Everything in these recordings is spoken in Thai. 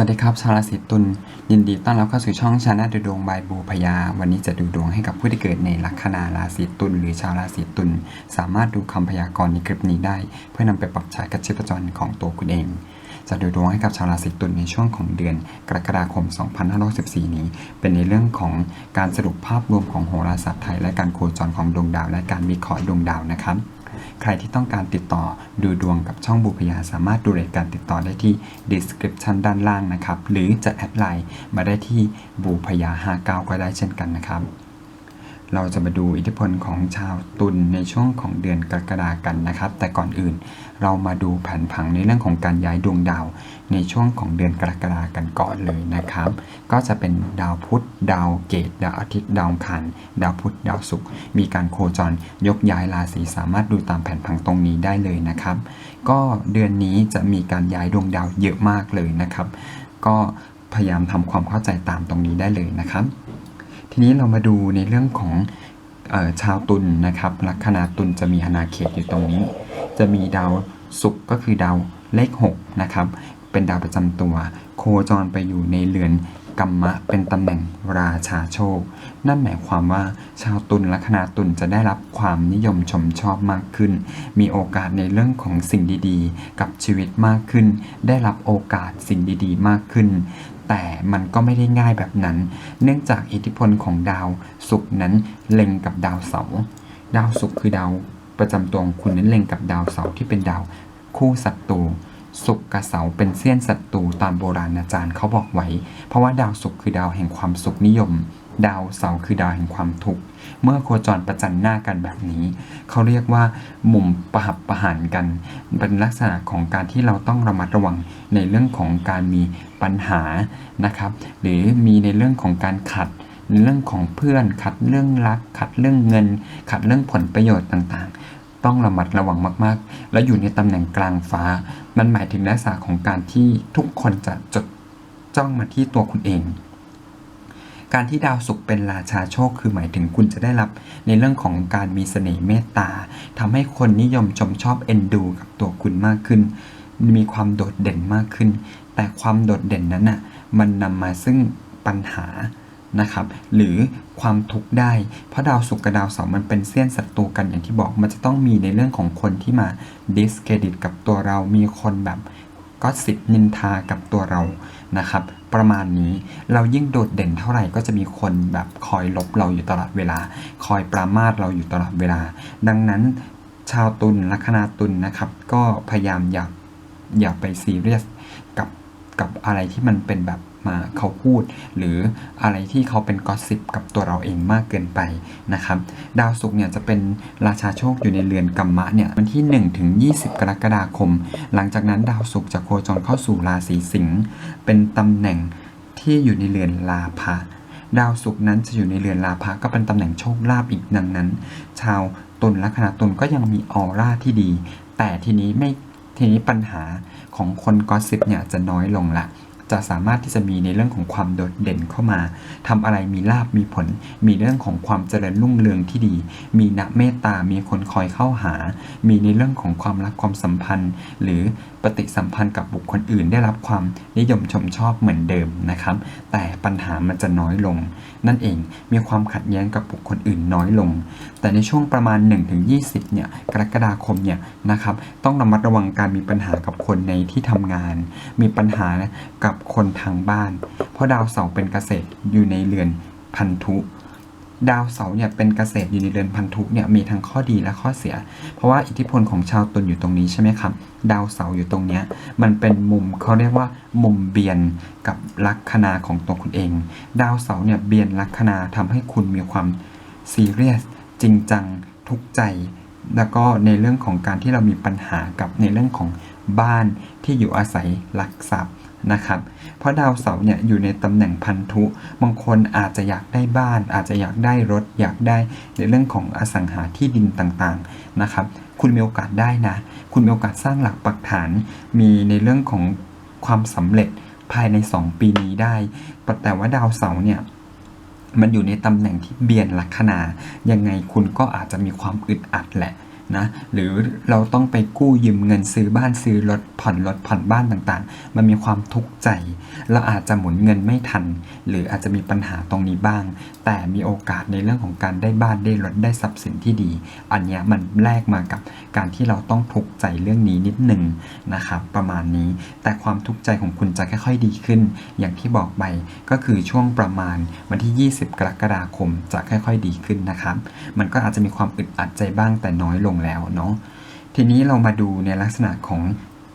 วัสดีครับ ชาวราศีตุลยินดีต้อนรับเข้าสู่ช่องชาแนลดูดวงบายบูพยา วันนี้จะดูดวงให้กับผู้ที่เกิดในลัคนาราศีตุลหรือชาวราศีตุลสามารถดูคำพยากรณ์ในคลิปนี้ได้ เพื่อนำไปปรับใช้กับชีพจรของตัวคุณเอง จะดูดวงให้กับชาวราศีตุลในช่วงของเดือน กรกฎาคม 2564นี้ เป็นในเรื่องของการสรุปภาพรวมของโหราศาสตร์ไทย และการโคจรของดวงดาว และการวิเคราะห์ดวงดาวนะครับ ใครที่ต้องการติดต่อดูดวงกับช่องบุพยาสามารถดูรายการติดต่อได้ที่ description ด้านล่างนะครับ หรือจะแอดไลน์มาได้ที่บุพยา 59 ก็ได้เช่นกันนะครับ เราจะมาดูอิทธิพลของชาวตุลในช่วงของเดือนกรกฎากันนะครับ แต่ก่อนอื่นเรามาดูแผนผังในเรื่องของการย้ายดวงดาว ในช่วงของเดือนกรกฎากันก่อนเลยนะครับ ก็จะเป็นดาวพุธดาวเกตดาวอาทิตย์ดาวอังคารดาวพุธดาวศุกร์มีการโคจรยกย้ายราศีสามารถดูตามแผนผังตรงนี้ได้เลยนะครับ ก็เดือนนี้จะมีการย้ายดวงดาวเยอะมากเลยนะครับ ก็พยายามทำความเข้าใจตามตรงนี้ได้เลยนะครับ ทีนี้เรามาดูในเรื่องของออชาวตุลนะครับ ลัคนาตุลจะมีอาณาเขตอยู่ตรงนี้ จะมีดาวศุกร์ก็คือดาวเลข6นะครับ เป็นดาวประจำตัว โคจรไปอยู่ในเรือนกัมมะเป็นตำแหน่งราชาโชค นั่นหมายความว่าชาวตุลลัคนาตุลจะได้รับความนิยมชมชอบมากขึ้น มีโอกาสในเรื่องของสิ่งดีๆ กับชีวิตมากขึ้น ได้รับโอกาสสิ่งดีๆ มากขึ้น แต่มันก็ไม่ได้ง่ายแบบนั้น เนื่องจากอิทธิพลของดาวศุกร์นั้นเล็งกับดาวเสาร์ดาวศุกร์คือดาวประจำตัวของคุณนั้นเล็งกับดาวเสาร์ที่เป็นดาวคู่ศัตรู ศุกร์กับเสาร์เป็นเสี้ยนศัตรูตามโบราณอาจารย์เขาบอกไว้ เพราะว่าดาวศุกร์คือดาวแห่งความสุขนิยม ดาวเสาร์คือดาวแห่งความทุกข์ เมื่อโคจรประจันหน้ากันแบบนี้ เขาเรียกว่า มุมประหับประหารกัน เป็นลักษณะของการที่เราต้องระมัดระวังในเรื่องของการมีปัญหานะครับ หรือมีในเรื่องของการขัดในเรื่องของเพื่อนขัดเรื่องรัก ขัดเรื่องเงิน ขัดเรื่องผลประโยชน์ต่างๆ ต้องระมัดระวังมากๆ และอยู่ในตำแหน่งกลางฟ้า มันหมายถึงลักษณะของการที่ทุกคนจะจดจ้องมาที่ตัวคุณเอง การที่ดาวศุกร์เป็นราชาโชค คือหมายถึงคุณจะได้รับในเรื่องของการมีเสน่ห์เมตตาทำให้คนนิยมชมชอบเอ็นดูกับตัวคุณมากขึ้น มีความโดดเด่นมากขึ้น แต่ความโดดเด่นนั้นน่ะ มันนำมาซึ่งปัญหา นะครับ หรือความทุกข์ได้ เพราะดาวศุกร์กับดาวเสาร์มันเป็นเสี้ยนศัตรูกันอย่างที่บอก มันจะต้องมีในเรื่องของคนที่มาดิสเครดิตกับตัวเรา มีคนแบบก็สิบนินทากับตัวเรา นะครับ ประมาณนี้ เรายิ่งโดดเด่นเท่าไหร่ก็จะมีคนแบบคอยลบเราอยู่ตลอดเวลา คอยปรามาสเราอยู่ตลอดเวลา ดังนั้นชาวตุลลัคนาตุลนะครับ ก็พยายามอย่าอย่าไปซีเรียสกับกับอะไรที่มันเป็นแบบ มาเขาพูด หรืออะไรที่เขาเป็นกอสซิปกับตัวเราเองมากเกินไปนะครับดาวศุกร์เนี่ยจะเป็นราชาโชคอยู่ในเรือนกัมมะเนี่ยวันที่1ถึง20 กรกฎาคม หลังจากนั้นดาวศุกร์จะโคจรเข้าสู่ราศีสิงห์เป็นตำแหน่งที่อยู่ในเรือนลาภะดาวศุกร์นั้นจะอยู่ในเรือนลาภะก็เป็นตำแหน่งโชคลาภอีกดังนั้น ชาวตุลลัคนาตุลก็ยังมีออร่าที่ดี แต่ทีนี้ไม่ทีนี้ปัญหาของคนกอสซิปเนี่ยจะน้อยลงละ จะสามารถที่จะมีในเรื่องของความโดดเด่นเข้ามาทำอะไรมีลาบมีผล มีเรื่องของความเจริญรุ่งเรืองที่ดี มีนักเมตตามีคนคอยเข้าหา มีในเรื่องของความรักความสัมพันธ์ หรือ ฏิสัมพันธ์กับบุคคลอื่น ได้รับความนิยมชมชอบเหมือนเดิมนะครับ แต่ปัญหามันจะน้อยลง นั่นเองมีความขัดแย้งกับบุคคลอื่นน้อยลง แต่ในช่วงประมาณ 1-20 เนี่ยกรกฎาคมเนี่ยนะครับต้องระมัดระวังการมีปัญหากับคนในที่ทำงาน มีปัญหากับคนทางบ้าน เพราะดาวเสาร์เป็นเกษตรอยู่ในเรือนพันธุ ดาวเสาเนี่ยเป็นเกษตรอยู่ในเรือนพันธุเนี่ยมีทั้งข้อดีและข้อเสีย เพราะว่าอิทธิพลของชาวตุลอยู่ตรงนี้ใช่ไหมครับ ดาวเสาอยู่ตรงเนี้ยมันเป็นมุมเขาเรียกว่ามุมเบียนกับลัคนาของตัวคุณเอง ดาวเสาเนี่ยเบียนลัคนาทำให้คุณมีความซีเรียสจริงจังทุกใจ แล้วก็ในเรื่องของการที่เรามีปัญหากับในเรื่องของบ้านที่อยู่อาศัยหลักทรัพย์ นะครับ เพราะดาวเสาร์เนี่ยอยู่ในตำแหน่งพันธุ บางคนอาจจะอยากได้บ้าน อาจจะอยากได้รถ อยากได้ในเรื่องของอสังหาที่ดินต่างๆนะครับ คุณมีโอกาสได้นะ คุณมีโอกาสสร้างหลักปักฐาน มีในเรื่องของความสำเร็จภายใน 2 ปีนี้ได้ แต่ว่าดาวเสาร์เนี่ยมันอยู่ในตำแหน่งที่เบียนลัคนา ยังไงคุณก็อาจจะมีความอึดอัดแหละ นะหรือเราต้องไปกู้ยืมเงินซื้อบ้านซื้อรถผ่อนรถผ่อนบ้านต่างๆ มันมีความทุกข์ใจ เราอาจจะหมุนเงินไม่ทัน หรืออาจจะมีปัญหาตรงนี้บ้าง แต่มีโอกาสในเรื่องของการได้บ้านได้รถได้ทรัพย์สินที่ดี อันนี้มันแลกมากับการที่เราต้องทุกข์ใจเรื่องนี้นิดหนึ่งนะครับประมาณนี้แต่ความทุกข์ใจของคุณจะค่อยๆดีขึ้น อย่างที่บอกไปก็คือช่วงประมาณวันที่ 20 กรกฎาคมจะค่อยๆดีขึ้นนะครับมันก็อาจจะมีความอึดอัดใจบ้างแต่น้อยลงแล้วเนาะทีนี้เรามาดูในลักษณะของ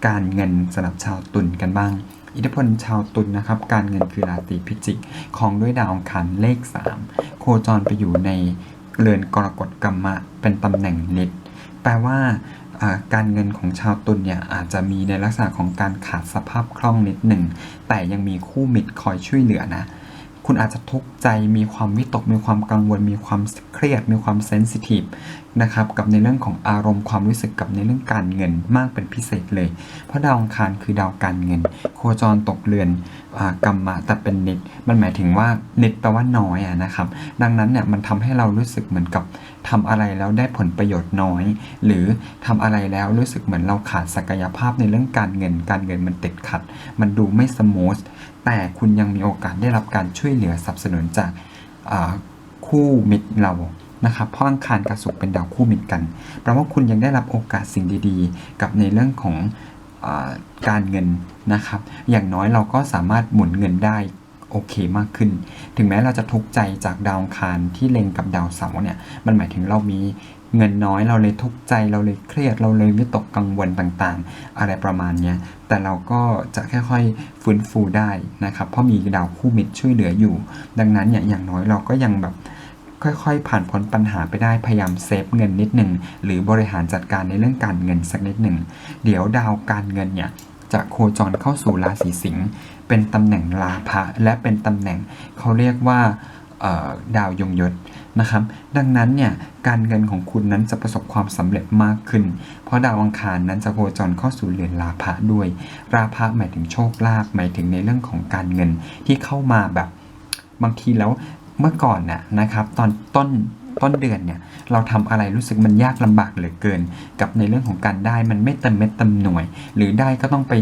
การเงินสำหรับชาวตุลกันบ้าง อิทธิพลชาวตุลนะครับ การเงินคือราศีพิจิกของด้วยดาวอังคารเลข 3 โคจรไปอยู่ในเรือนกรกฎกรรมะ เป็นตำแหน่งนิดแปลว่าการเงินของชาวตุลเนี่ยอาจจะมีในลักษณะของการขาดสภาพคล่องนิดหนึ่ง แต่ยังมีคู่มิตรคอยช่วยเหลือนะ คุณอาจจะทุกข์ใจมีความวิตก มีความกังวล มีความเครียด มีความเซนซิทีฟนะครับกับในเรื่องของอารมณ์ความรู้สึกกับในเรื่องการเงินมากเป็นพิเศษเลย เพราะดาวอังคารคือดาวการเงิน โคจรตกเรือนอกรรมะแต่เป็นนิด มันหมายถึงว่านิดแปลว่าน้อยอะนะครับ ดังนั้นเนี่ยมันทำให้เรารู้สึกเหมือนกับ ทำอะไรแล้วได้ผลประโยชน์น้อย หรือทำอะไรแล้วรู้สึกเหมือนเราขาดศักยภาพในเรื่องการเงิน การเงินมันติดขัด มันดูไม่สมูทแต่คุณยังมีโอกาสได้รับการช่วยเหลือสนับสนุนจากคู่มิตรเรานะครับเพราะอังคารกับศุกร์เป็นดาวคู่มิตรกันแปลว่าคุณยังได้รับโอกาสสิ่งดีๆ กับในเรื่องของอการเงินนะครับ อย่างน้อยเราก็สามารถหมุนเงินได้ โอเคมากขึ้น ถึงแม้เราจะทุกข์ใจจากดาวคารที่เล็งกับดาวเสาร์เนี่ย มันหมายถึงเรามีเงินน้อยเราเลยทุกข์ใจเราเลยเครียดเราเลยวิตกกังวลต่างๆ อะไรประมาณเนี้ยแต่เราก็จะค่อยๆฟื้นฟูได้นะครับ เพราะมีดาวคู่มิตรช่วยเหลืออยู่ ดังนั้นเนี่ยอย่างน้อยเราก็ยังแบบค่อยๆ ผ่านพ้นปัญหาไปได้พยายามเซฟเงินนิดหนึ่งหรือบริหารจัดการในเรื่องการเงินสักนิดหนึ่งเดี๋ยวดาวการเงินเนี่ยจะโคจรเข้าสู่ราศีสิงห์ เป็นตำแหน่งลาภะและเป็นตำแหน่งเขาเรียกว่าดาวยงยศนะครับดังนั้นเนี่ยการเงินของคุณนั้นจะประสบความสำเร็จมากขึ้น เพราะดาวอังคารนั้นจะโคจรเข้าสู่เรือนลาภะด้วย ราภะหมายถึงโชคลาภหมายถึงในเรื่องของการเงินที่เข้ามาแบบบางทีแล้วเมื่อก่อนน่ะนะครับตอนต้นต้นเดือนเนี่ยเราทำอะไรรู้สึกมันยากลำบากเหลือเกิน กับในเรื่องของการได้มันไม่เต็มเม็ดเต็มหน่วย หรือได้ก็ต้องไป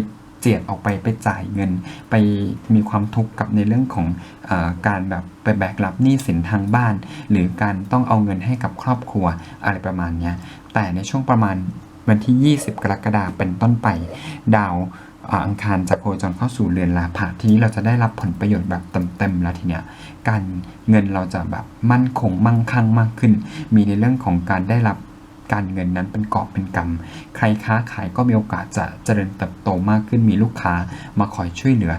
เจียดออกไปไปจ่ายเงิน ไปมีความทุกข์กับในเรื่องของอการแบบไปแบกรับหนี้สินทางบ้าน หรือการต้องเอาเงินให้กับครอบครัวอะไรประมาณนี้แต่ในช่วงประมาณวันที่ 20 กรกฎาคมเป็นต้นไป ดาวอังคารจะโคจรเข้าสู่เรือนลาภะทีนี้เราจะได้รับผลประโยชน์แบบเต็มๆแล้วทีเนี้ยการเงินเราจะแบบมั่นคงมั่งคั่งมากขึ้น มีในเรื่องของการได้รับ การเงินนั้นเป็นกอบเป็นกำใครค้าขายก็มีโอกาสจะเจริญเติบโตมากขึ้นมีลูกค้ามาคอยช่วยเหลือ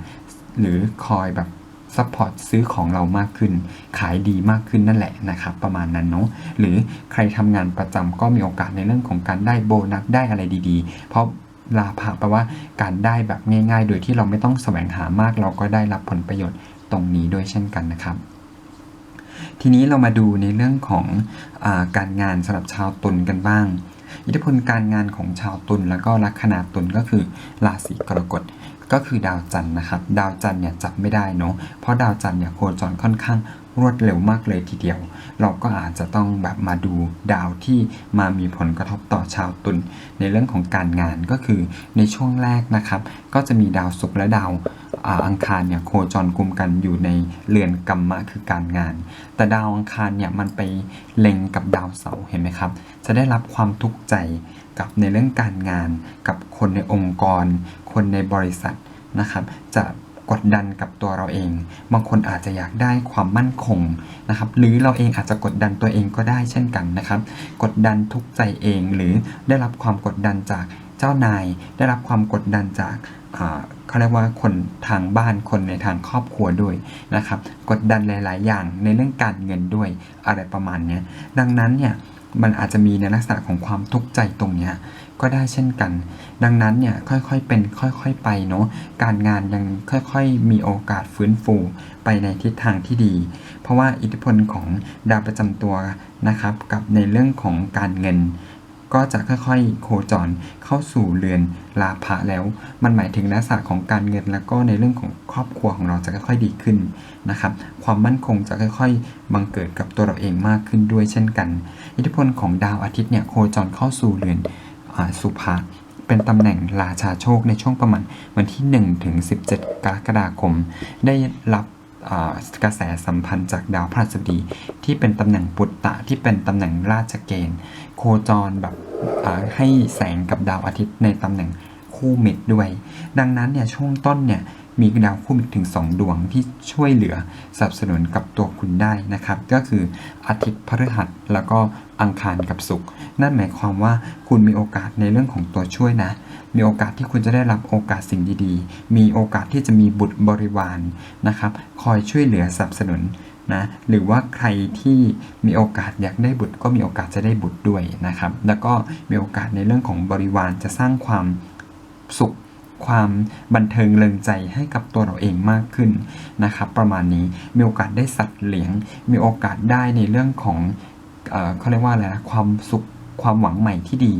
หรือคอยแบบซัพพอร์ตซื้อของเรามากขึ้น ขายดีมากขึ้นนั่นแหละนะครับประมาณนั้นเนาะหรือใครทำงานประจำก็มีโอกาสในเรื่องของการได้โบนัสได้อะไรดีๆ เพราะลาภะแปลว่าการได้แบบง่ายๆ โดยที่เราไม่ต้องแสวงหามากเราก็ได้รับผลประโยชน์ตรงนี้ด้วยเช่นกันนะครับ ทีนี้เรามาดูในเรื่องของอการงานสำหรับชาวตุลกันบ้าง อิทธิพลการงานของชาวตุลแล้วก็ลัคนาตุลก็คือราศีกรกฎก็คือดาวจันทร์นะครับ ดาวจันทร์เนี่ยจับไม่ได้เนาะเพราะดาวจันทร์เนี่ยโคจรค่อนข้างรวดเร็วมากเลยทีเดียว เราก็อาจจะต้องแบบมาดูดาวที่มามีผลกระทบต่อชาวตุลในเรื่องของการงานก็คือในช่วงแรกนะครับ ก็จะมีดาวศุกร์และดาว อังคารเนี่ยโคจรกลุ่มกันอยู่ในเรือนกรรมะคือการงาน แต่ดาวอังคารเนี่ยมันไปเล็งกับดาวเสาร์เห็นไหมครับ จะได้รับความทุกข์ใจกับในเรื่องการงาน กับคนในองค์กร คนในบริษัทนะครับจะกดดันกับตัวเราเอง บางคนอาจจะอยากได้ความมั่นคงนะครับ หรือเราเองอาจจะกดดันตัวเองก็ได้เช่นกันนะครับ กดดันทุกข์ใจเองหรือได้รับความกดดันจากเจ้านาย ได้รับความกดดันจาก เขาเรียกว่าคนทางบ้านคนในทางครอบครัวด้วยนะครับ กดดันหลาย ๆ อย่างในเรื่องการเงินด้วยอะไรประมาณนี้ดังนั้นเนี่ยมันอาจจะมีในลักษณะของความทุกข์ใจตรงเนี้ยก็ได้เช่นกัน ดังนั้นเนี่ยค่อยๆเป็นค่อยๆไปเนาะการงานยังค่อยๆมีโอกาสฟื้นฟูไปในทิศทางที่ดี เพราะว่าอิทธิพลของดาวประจำตัวนะครับกับในเรื่องของการเงิน ก็จะค่อยๆ โคจรเข้าสู่เรือนลาภะแล้ว มันหมายถึงลักษณะของการเงินแล้วก็ในเรื่องของครอบครัวของเราจะค่อยๆดีขึ้นนะครับ ความมั่นคงจะค่อยๆ บังเกิดกับตัวเราเองมากขึ้นด้วยเช่นกัน อิทธิพลของดาวอาทิตย์เนี่ยโคจรเข้าสู่เรือนอสุภะเป็นตำแหน่งราชาโชคในช่วงประมาณวันที่ 1 ถึง 17 กรกฎาคม ได้รับ กระแสสัมพันธ์จากดาวพฤหัสบดี ที่เป็นตำแหน่งปุตตะที่เป็นตำแหน่งราชเกณฑ์ โคจรแบบให้แสงกับดาวอาทิตย์ในตำแหน่งคู่มิตรด้วย ดังนั้นเนี่ยช่วงต้นเนี่ย มีดาวคู่มิตรถึง 2 ดวงที่ช่วยเหลือสนับสนุนกับตัวคุณได้นะครับ ก็คืออาทิตย์พฤหัสแล้วก็อังคารกับศุกร์นั่นหมายความว่าคุณมีโอกาสในเรื่องของตัวช่วยนะ มีโอกาสที่คุณจะได้รับโอกาสสิ่งดีๆ มีโอกาสที่จะมีบุตรบริวารนะครับคอยช่วยเหลือสนับสนุนนะหรือว่าใครที่มีโอกาสอยากได้บุตรก็มีโอกาสจะได้บุตรด้วยนะครับ แล้วก็มีโอกาสในเรื่องของบริวารจะสร้างความสุข ความบันเทิงเริงใจให้กับตัวเราเองมากขึ้นนะครับ ประมาณนี้มีโอกาสได้สัตว์เลี้ยง มีโอกาสได้ในเรื่องของเอ่อเขาเรียกว่าอะไรนะความสุขความหวังใหม่ที่ดี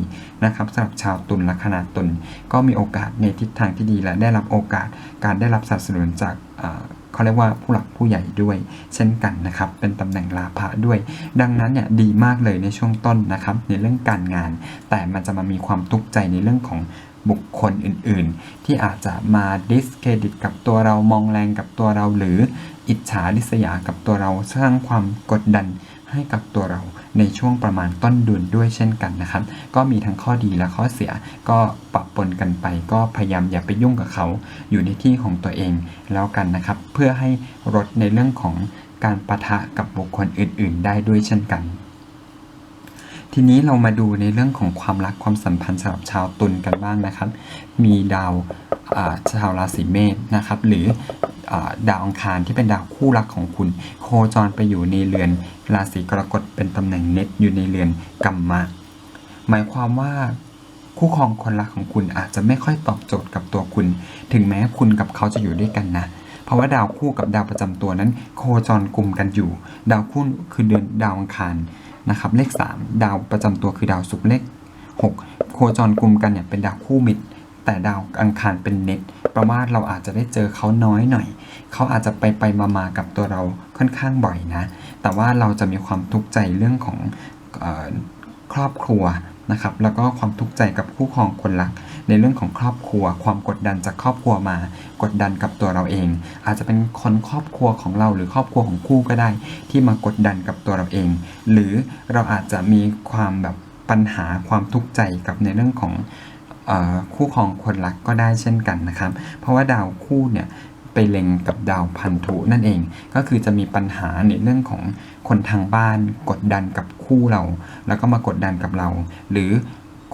นะครับสำหรับชาวตุลลัคนาตุลก็มีโอกาสในทิศทางที่ดีและได้รับโอกาสการได้รับสนับสนุนจากเอ่อเขาเรียกว่าผู้หลักผู้ใหญ่ด้วย เช่นกันนะครับ เป็นตำแหน่งลาภะด้วย ดังนั้นเนี่ยดีมากเลยในช่วงต้นนะครับ ในเรื่องการงาน แต่มันจะมามีความทุกข์ใจในเรื่องของ บุคคลอื่นๆ ที่อาจจะมาดิสเครดิตกับตัวเรามองแรงกับตัวเราหรืออิจฉาริษยากับตัวเราสร้างความกดดันให้กับตัวเราในช่วงประมาณต้นเดือนด้วยเช่นกันนะครับ ก็มีทั้งข้อดีและข้อเสียก็ปรับปนกันไป ก็พยายามอย่าไปยุ่งกับเขา อยู่ในที่ของตัวเองแล้วกันนะครับ เพื่อให้ลดในเรื่องของการปะทะกับบุคคลอื่น ๆ ได้ด้วยเช่นกัน ทีนี้เรามาดูในเรื่องของความรักความสัมพันธ์สำหรับชาวตุลกันบ้างนะครับ มีดาวชาวราศีเมษนะครับ หรืออดาวอังคารที่เป็นดาวคู่รักของคุณ โคจรไปอยู่ในเรือน ราศีกรกฎเป็นตำแหน่งเน็ตอยู่ในเรือนกัมมะ หมายความว่าคู่ครองคนรักของคุณอาจจะไม่ค่อยตอบโจทย์กับตัวคุณ ถึงแม้คุณกับเขาจะอยู่ด้วยกันนะ เพราะว่าดาวคู่กับดาวประจำตัวนั้น โคจรกลุ่มกันอยู่ ดาวคู่คือเดือนดาวอังคาร นะครับ เลข 3 ดาวประจำตัวคือดาวศุกร์เลข 6 โคจรกลุ่มกันเนี่ยเป็นดาวคู่มิตร แต่ดาวอังคารเป็นเน็ตแปลว่าเราอาจจะได้เจอเขาน้อยหน่อย เขาอาจจะไปไปมามากับตัวเราค่อนข้างบ่อยนะ แต่ว่าเราจะมีความทุกข์ใจเรื่องของออครอบครัว นะครับแล้วก็ความทุกข์ใจกับคู่ครองคนรัก ในเรื่องของครอบครัว ความกดดันจากครอบครัวมา กดดันกับตัวเราเอง อาจจะเป็นคนครอบครัวของเราหรือครอบครัวของคู่ก็ได้ ที่มากดดันกับตัวเราเอง หรือเราอาจจะมีความแบบปัญหาความทุกข์ใจกับในเรื่องของคู่ครองคนรักก็ได้เช่นกันนะครับ เพราะว่าดาวคู่เนี่ย ไปเล็งกับดาวพันธุนั่นเอง ก็คือจะมีปัญหาในเรื่องของคนทางบ้านกดดันกับคู่เรา แล้วก็มากดดันกับเรา หรือ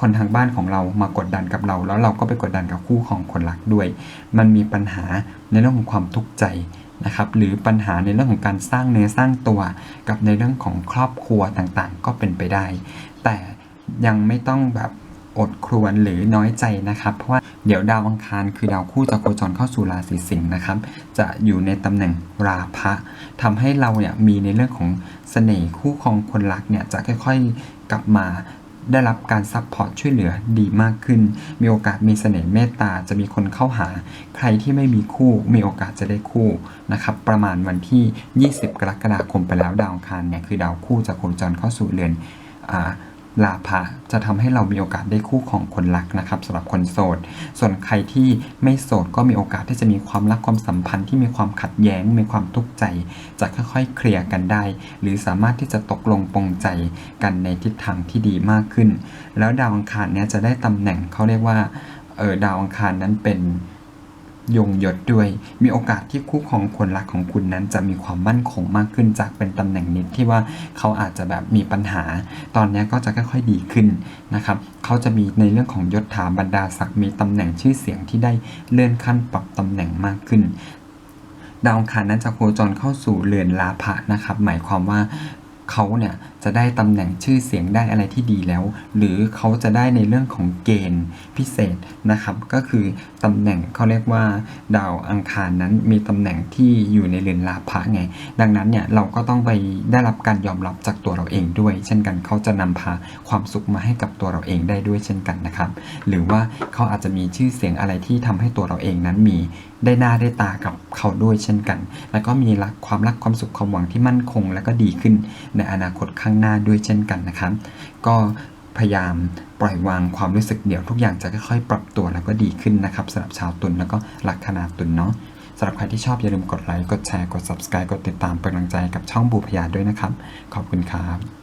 คนทางบ้านของเรามากดดันกับเรา แล้วเราก็ไปกดดันกับคู่ของคนรักด้วย มันมีปัญหาในเรื่องของความทุกข์ใจนะครับหรือปัญหาในเรื่องของการสร้างเนื้อสร้างตัว กับในเรื่องของครอบครัวต่างๆ ก็เป็นไปได้ แต่ยังไม่ต้องแบบ อดครวญหรือน้อยใจนะครับ เพราะว่าเดี๋ยวดาวอังคารคือดาวคู่จะโคจรเข้าสู่ราศีสิงห์นะครับ จะอยู่ในตำแหน่งราพะทำให้เราเนี่ยมีในเรื่องของเสน่ห์คู่ครองคนรักเนี่ยจะค่อยๆกลับมาได้รับการซัพพอร์ตช่วยเหลือดีมากขึ้น มีโอกาสมีเสน่ห์เมตตา จะมีคนเข้าหา ใครที่ไม่มีคู่ มีโอกาสจะได้คู่นะครับ ประมาณวันที่ 20 กรกฎาคมไปแล้วดาวอังคารเนี่ยคือดาวคู่จะโคจรเข้าสู่เรือนอ่า ลาภะจะทำให้เรามีโอกาสได้คู่ของคนรักนะครับสำหรับคนโสด ส่วนใครที่ไม่โสดก็มีโอกาสที่จะมีความรักความสัมพันธ์ที่มีความขัดแย้ง มีความทุกข์ใจ จะค่อยๆเคลียร์กันได้ หรือสามารถที่จะตกลงปรงใจกันในทิศทางที่ดีมากขึ้น แล้วดาวอังคารเนี้ยจะได้ตำแหน่งเขาเรียกว่าเออดาวอังคารนั้นเป็น ยงยศด้วย มีโอกาสที่คู่ของคนรักของคุณนั้นจะมีความมั่นคงมากขึ้นจากเป็นตำแหน่งนิดที่ว่าเขาอาจจะแบบมีปัญหา ตอนนี้ก็จะค่อยๆดีขึ้นนะครับเขาจะมีในเรื่องของยศถาบรรดาศักดิ์มีตำแหน่งชื่อเสียงที่ได้เลื่อนขั้นปรับตำแหน่งมากขึ้น ดาวคารนั้นจะโคจรเข้าสู่เรือนลาภะนะครับหมายความว่าเขาเนี่ยจะได้ตำแหน่งชื่อเสียงได้อะไรที่ดีแล้ว หรือเขาจะได้ในเรื่องของเกณฑ์พิเศษนะครับ ก็คือตำแหน่งเขาเรียกว่า ดาวอังคารนั้นมีตำแหน่งที่อยู่ในเรือนลาภะไง ดังนั้นเนี่ยเราก็ต้องไปได้รับการยอมรับจากตัวเราเองด้วย เช่นกันเขาจะนำพาความสุขมาให้กับตัวเราเองได้ด้วยเช่นกันนะครับ หรือว่าเขาอาจจะมีชื่อเสียงอะไรที่ทำให้ตัวเราเองนั้นมีได้หน้าได้ตากับเขาด้วยเช่นกัน แล้วก็มีรักความรักความสุขความหวังที่มั่นคง และก็ดีขึ้นในอนาคตข้างหน้าด้วยเช่นกันนะครับ ก็พยายามปล่อยวางความรู้สึกเดี๋ยวทุกอย่างจะค่อยๆปรับตัวแล้วก็ดีขึ้นนะครับสำหรับชาวตุลแล้วก็ลัคนาตุลเนาะสำหรับใครที่ชอบอย่าลืมกดไลค์ กดแชร์ กด subscribe กดติดตามเป็นกำลังใจกับช่องบูพยาด้วยนะครับ ขอบคุณครับ